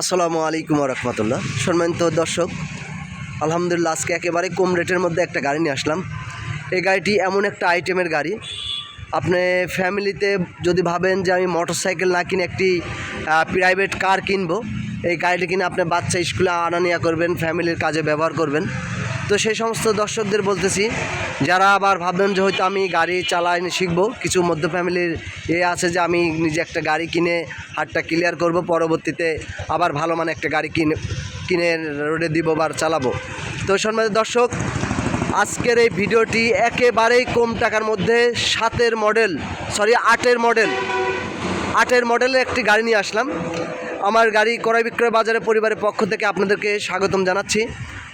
আসসালামু আলাইকুম রহমতুল্লাহ। সম্মানিত দর্শক, আলহামদুলিল্লাহ আজকে একেবারে কম রেটের মধ্যে একটা গাড়ি নিয়ে আসলাম। এই গাড়িটি এমন একটা আইটেমের গাড়ি। আপনি ফ্যামিলিতে যদি ভাবেন যে আমি মোটর সাইকেল না কিনে একটি প্রাইভেট কার কিনবো, এই গাড়িটি কিনে আপনি বাচ্চা স্কুলে আনা নেওয়া করবেন ফ্যামিলির কাজে ব্যবহার করবেন। তো সেই সমস্ত দর্শকদের বলতেছি, যারা আবার ভাববেন যে হয়তো আমি গাড়ি চালাই শিখব, কিছু মধ্য ফ্যামিলির এ আছে যে আমি নিজে একটা গাড়ি কিনে হাটটা ক্লিয়ার করব, পরবর্তীতে আবার ভালো মানে একটা গাড়ি কিনে কিনে রোডে দিব বা চালাবো। তো সম্মানিত দর্শক, আজকের এই ভিডিওটি একেবারেই কম টাকার মধ্যে সাতের মডেল সরি আটের মডেল আটের মডেলের একটি গাড়ি নিয়ে আসলাম। আমার গাড়ি ক্রয় বিক্রয় বাজারে পরিবারের পক্ষ থেকে আপনাদেরকে স্বাগতম জানাচ্ছি।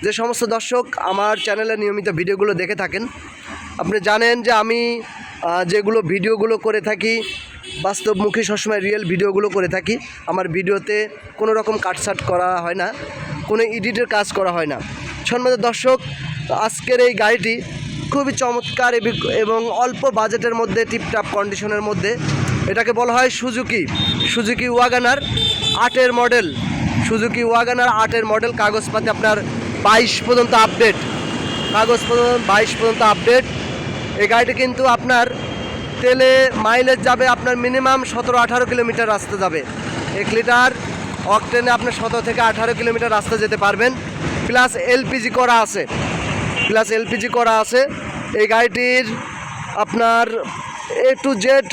যে সমস্ত দর্শক আমার চ্যানেলে নিয়মিত ভিডিওগুলো দেখে থাকেন, আপনি জানেন যে আমি যেগুলো ভিডিওগুলো করে থাকি, বাস্তবমুখী সবসময় রিয়েল ভিডিওগুলো করে থাকি, আমার ভিডিওতে কোনো রকম কাটসাট করা হয় না, কোনো এডিটের কাজ করা হয় না। সম্মানিত দর্শক, আজকের এই গাড়িটি খুবই চমৎকার এবং অল্প বাজেটের মধ্যে টিপটাপ কন্ডিশনের মধ্যে, এটাকে বলা হয় সুজুকি সুজুকি ওয়াগানার আটের মডেল সুজুকি ওয়াগানার আটের মডেল কাগজপাতি আপনার বাইশ পর্যন্ত আপডেট কাগজ পর্যন্ত বাইশ পর্যন্ত আপডেট এই গাড়িটি কিন্তু আপনার তেলে মাইলেজ যাবে আপনার মিনিমাম সতেরো আঠারো কিলোমিটার রাস্তা যাবে। এক লিটার অকটেনে আপনার সতেরো থেকে আঠারো কিলোমিটার রাস্তা যেতে পারবেন। প্লাস এলপিজি করা আছে। প্লাস এলপিজি করা আছে। এই গাড়িটির আপনার এ টু জেড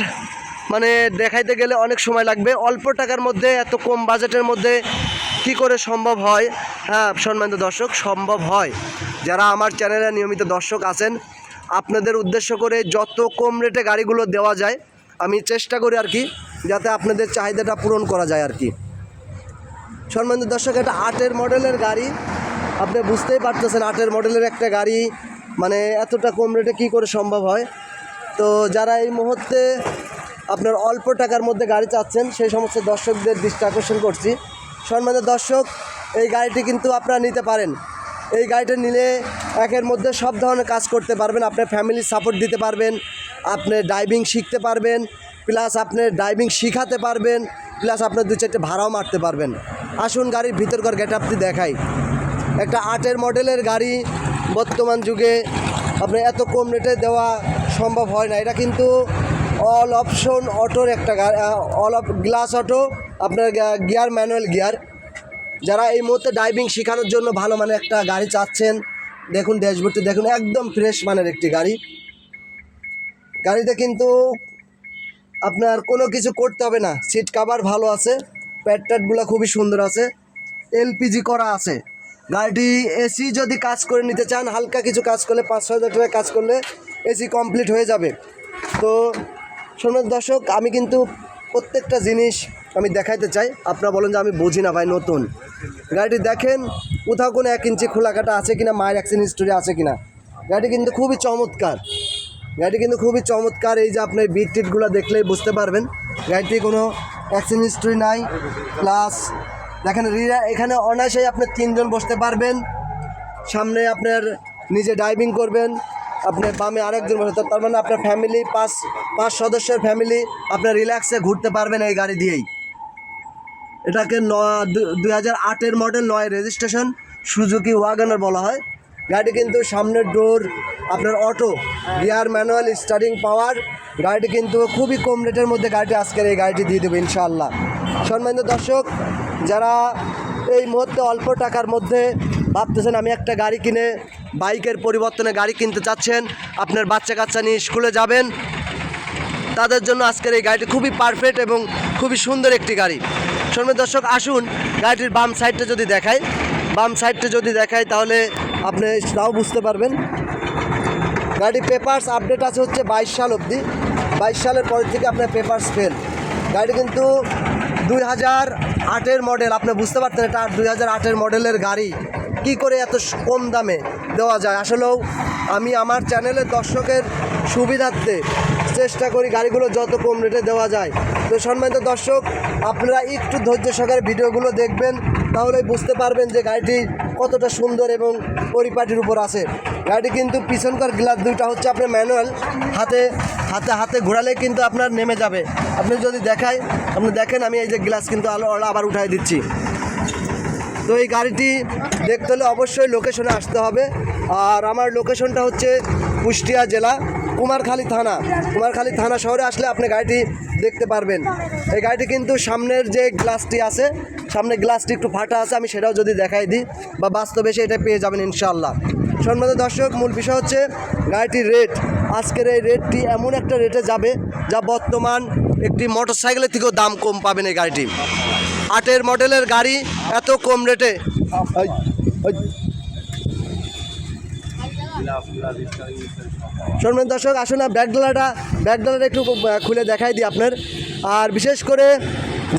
মানে দেখাইতে গেলে অনেক সময় লাগবে। অল্প টাকার মধ্যে, এত কম বাজেটের মধ্যে কি করে সম্ভব হয়? হ্যাঁ সম্মানিত দর্শক, সম্ভব হয়। যারা আমার চ্যানেলে নিয়মিত দর্শক আছেন, আপনাদের উদ্দেশ্য করে যত কম রেটে গাড়িগুলো দেওয়া যায়, আমি চেষ্টা করি আর কি, যাতে আপনাদের চাহিদাটা পূরণ করা যায় আর কি। সম্মানিত দর্শক, এটা আটের মডেলের গাড়ি। আপনি বুঝতেই পারতেছেন, আটের মডেলের একটা গাড়ি মানে এতটা কম রেটে কী করে সম্ভব হয়? তো যারা এই মুহূর্তে আপনার অল্প টাকার মধ্যে গাড়ি চাচ্ছেন, সেই সমস্ত দর্শকদের দৃষ্টি আকর্ষণ করছি। সম্মানিত দর্শক, এই গাড়িটি কিন্তু আপনারা নিতে পারেন। এই গাড়িটা নিলে একের মধ্যে সব ধরনের কাজ করতে পারবেন। আপনার ফ্যামিলির সাপোর্ট দিতে পারবেন, আপনি ড্রাইভিং শিখতে পারবেন প্লাস আপনি ড্রাইভিং শিখাতে পারবেন প্লাস আপনার দু চারটে ভাড়াও মারতে পারবেন। আসুন গাড়ির ভিতরকার গেট আপনি দেখাই। একটা আটের মডেলের গাড়ি, বর্তমান যুগে আপনি এত কম রেটে দেওয়া সম্ভব হয় না। এটা কিন্তু অল অপশন অটোর একটা গাড়ি অল অফ গ্লাস অটো আপনার গিয়ার ম্যানুয়াল গিয়ার। যারা এই মুহূর্তে ড্রাইভিং শেখানোর জন্য ভালো মানে একটা গাড়ি চাচ্ছেন, দেখুন ড্যাশবোর্ডটি দেখুন একদম ফ্রেশ মানের একটি গাড়ি। গাড়িতে কিন্তু আপনার কোনো কিছু করতে হবে না। সিট কাভার ভালো আছে প্যাড ট্যাডগুলো খুবই সুন্দর আছে এলপিজি করা আছে। গাড়িটি এসি যদি কাজ করে নিতে চান, হালকা কিছু কাজ করলে, পাঁচ ছয় হাজার টাকা কাজ করলে এসি কমপ্লিট হয়ে যাবে। তো, শোনো দর্শক, আমি কিন্তু প্রত্যেকটা জিনিস আমি দেখাইতে চাই। আপনারা বলেন যে আমি বুঝি না ভাই, নতুন। গাড়িটি দেখেন, কোথাও কোনো এক ইঞ্চি খোলা কাটা আছে কিনা, মায়ের অ্যাক্সিডেন্ট হিস্টোরি আছে কিনা। গাড়িটি কিন্তু খুবই চমৎকার। গাড়িটি কিন্তু খুবই চমৎকার। এই যে আপনার বিট টিটগুলো দেখলেই বুঝতে পারবেন, গাড়িটি কোনো অ্যাক্সিডেন্ট হিস্ট্রি নাই। প্লাস দেখেন রিরা এখানে অনায়াসেই আপনার তিনজন বসতে পারবেন। সামনে আপনার নিজে ড্রাইভিং করবেন, আপনার বামে আরেকজন বসে তার মানে আপনার ফ্যামিলি পাঁচ পাঁচ সদস্যের ফ্যামিলি আপনার রিল্যাক্সে ঘুরতে পারবেন এই গাড়ি দিয়েই। এটাকে ন দুই হাজার আটের মডেল নয় রেজিস্ট্রেশন সুজুকি ওয়াগানার বলা হয়। গাড়িটি কিন্তু সামনের ডোর আপনার auto gear manual steering power গাড়িটি কিন্তু খুবই কম রেটের মধ্যে গাড়িটি আজকের এই গাড়িটি দিয়ে দেবে ইনশাআল্লাহ। সম্মানিত দর্শক, যারা এই মুহূর্তে অল্প টাকার মধ্যে ভাবতেছেন আমি একটা গাড়ি কিনে বাইকের পরিবর্তনে গাড়ি কিনতে চাচ্ছেন, আপনার বাচ্চা কাচ্চা নিয়ে স্কুলে যাবেন, তাদের জন্য আজকের এই গাড়িটি খুবই পারফেক্ট এবং খুবই সুন্দর একটি গাড়ি। সম্মানিত দর্শক, আসুন গাড়িটির বাম সাইডটা যদি দেখাই। বাম সাইডটা যদি দেখাই, তাহলে আপনি তাও বুঝতে পারবেন। গাড়ির পেপার্স আপডেট আছে হচ্ছে বাইশ সাল অবধি। বাইশ সালের পর থেকে আপনার পেপার্স ফেল গাড়ি কিন্তু দুই হাজার আটের মডেল আপনি বুঝতে পারতেন এটা দুই হাজার আটের মডেলের গাড়ি কি করে এত কম দামে দেওয়া যায়। আসলেও আমি আমার চ্যানেলের দর্শকের সুবিধার্থে চেষ্টা করি গাড়িগুলো যত কম রেটে দেওয়া যায়। তো সম্মানিত দর্শক, আপনারা একটু ধৈর্য সহকারে ভিডিওগুলো দেখবেন, তাহলেই বুঝতে পারবেন যে গাড়িটি কতটা সুন্দর এবং পরিপাটির উপর আছে। গাড়িটি কিন্তু পিছনকার গ্লাস দুইটা হচ্ছে আপনার ম্যানুয়াল, হাতে হাতে হাতে ঘোরালে কিন্তু আপনার নেমে যাবে। আপনি যদি দেখায় আপনি দেখেন আমি এই যে গ্লাস কিন্তু আলো আবার উঠাই দিচ্ছি। তো এই গাড়িটি দেখতে হলে অবশ্যই লোকেশনে আসতে হবে। আর আমার লোকেশনটা হচ্ছে কুষ্টিয়া জেলা। কুমারখালী থানা। কুমারখালী থানা শহরে আসলে আপনি গাড়িটি দেখতে পারবেন। এই গাড়িটি কিন্তু সামনের যে গ্লাসটি আছে, সামনে গ্লাসটি একটু ফাটা আছে, আমি সেটাও যদি দেখাই দিই বা বাস্তবে এসে এটা পেয়ে যাবেন ইনশাআল্লাহ। সম্মানিত দর্শক, মূল বিষয় হচ্ছে গাড়িটির রেট। আজকের এই রেটটি এমন একটা রেটে যাবে যা বর্তমান একটি মোটর সাইকেলের থেকেও দাম কম পাবেন এই গাড়িটি। আটের মডেলের গাড়ি এত কম রেটে। এই। দর্শক, আসুন না ব্যাকডালাটা ব্যাকডালাটা একটু খুলে দেখাই দিই আপনার। আর বিশেষ করে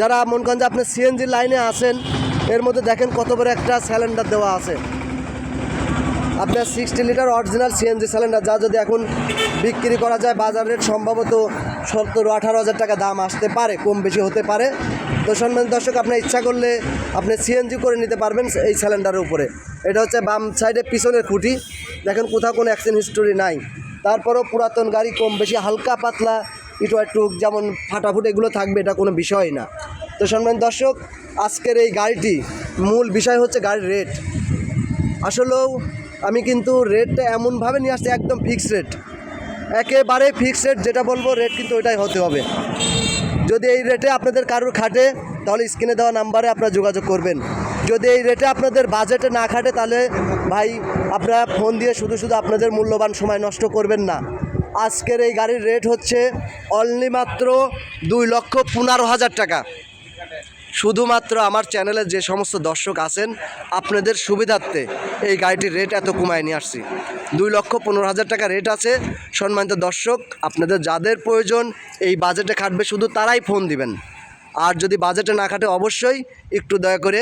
যারা মন করেন যে আপনি সিএনজি লাইনে আছেন, এর মধ্যে দেখেন কত বড় একটা সিলিন্ডার দেওয়া আছে। আপনার sixty litre original CNG cylinder যা যদি এখন বিক্রি করা যায়, বাজার রেট সম্ভবত সতেরো আঠারো হাজার টাকা দাম আসতে পারে, কম বেশি হতে পারে। তো সম্মান দর্শক, আপনার ইচ্ছা করলে আপনি সিএনজি করে নিতে পারবেন এই সিলিন্ডারের উপরে। এটা হচ্ছে বাম সাইডে পিছনের খুঁটি। দেখেন কোথাও কোনো অ্যাক্সিডেন্ট হিস্টোরি নাই। তারপরও পুরাতন গাড়ি কম বেশি, হালকা পাতলা, ইটু একটু যেমন ফাটাফুট এগুলো থাকবে, এটা কোনো বিষয় না। তো সম্মান দর্শক, আজকের এই গাড়িটি মূল বিষয় হচ্ছে গাড়ির রেট আসলেও আমি কিন্তু রেটটা এমনভাবে নিয়ে আসছি, একদম ফিক্সড রেট একেবারে ফিক্সড রেট যেটা বলব রেট কিন্তু ওইটাই হতে হবে। যদি এই রেটে আপনাদের কারোর খাটে, তাহলে স্ক্রিনে দেওয়া নাম্বারে আপনারা যোগাযোগ করবেন। যদি এই রেটে আপনাদের বাজেটে না খাটে, তাহলে ভাই আপনারা ফোন দিয়ে শুধু শুধু আপনাদের মূল্যবান সময় নষ্ট করবেন না। আজকের এই গাড়ির রেট হচ্ছে অনলি মাত্র দুই লক্ষ পনেরো হাজার টাকা। শুধুমাত্র আমার চ্যানেলে যে সমস্ত দর্শক আছেন, আপনাদের সুবিধার্থে এই গাড়িটির রেট এত কমায় নিয়ে আসছি। দুই লক্ষ পনেরো হাজার টাকা রেট আছে। সম্মানিত দর্শক, আপনাদের যাদের প্রয়োজন এই বাজেটে খাটবে, শুধু তারাই ফোন দিবেন। আর যদি বাজেটে না খাটে, অবশ্যই একটু দয়া করে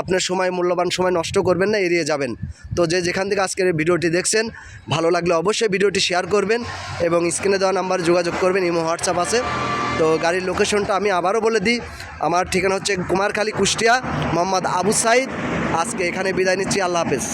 আপনার সময়, মূল্যবান সময় নষ্ট করবেন না, এড়িয়ে যাবেন। তো যে যেখান থেকে আজকের ভিডিওটি দেখছেন, ভালো লাগলে অবশ্যই ভিডিওটি শেয়ার করবেন এবং স্ক্রিনে দেওয়া নাম্বার যোগাযোগ করবেন, ইমো হোয়াটসঅ্যাপ আছে। তো গাড়ির লোকেশনটা আমি আবারও বলে দিই, আমার ঠিকানা হচ্ছে কুমারখালী কুষ্টিয়া, মোহাম্মদ আবু সাইদ। আজকে এখানে বিদায় নিচ্ছি, আল্লাহ হাফেজ।